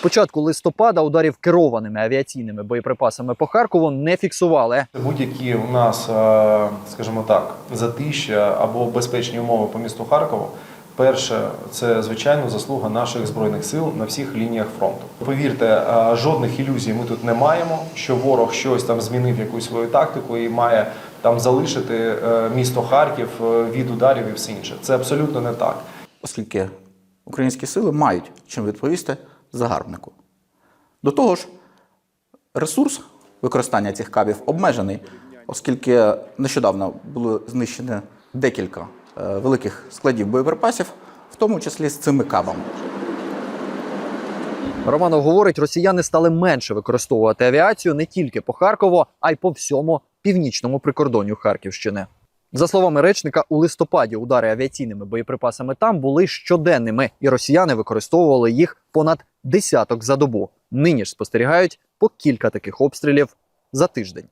початку листопада ударів керованими авіаційними боєприпасами по Харкову не фіксували. Будь-які у нас, е, скажімо так, затища або безпечні умови по місту Харкову. Перше, це звичайно заслуга наших збройних сил на всіх лініях фронту. Повірте, е, жодних ілюзій ми тут не маємо, що ворог щось там змінив якусь свою тактику і має там залишити е, місто Харків від ударів і все інше. Це абсолютно не так. оскільки українські сили мають чим відповісти загарбнику. До того ж, ресурс використання цих кабів обмежений, оскільки нещодавно було знищено декілька е, великих складів боєприпасів, в тому числі з цими кабами. Романов говорить, росіяни стали менше використовувати авіацію не тільки по Харкову, а й по всьому північному прикордонню Харківщини. За словами речника, у листопаді удари авіаційними боєприпасами там були щоденними, і росіяни використовували їх понад десяток за добу. Нині ж спостерігають по кілька таких обстрілів за тиждень.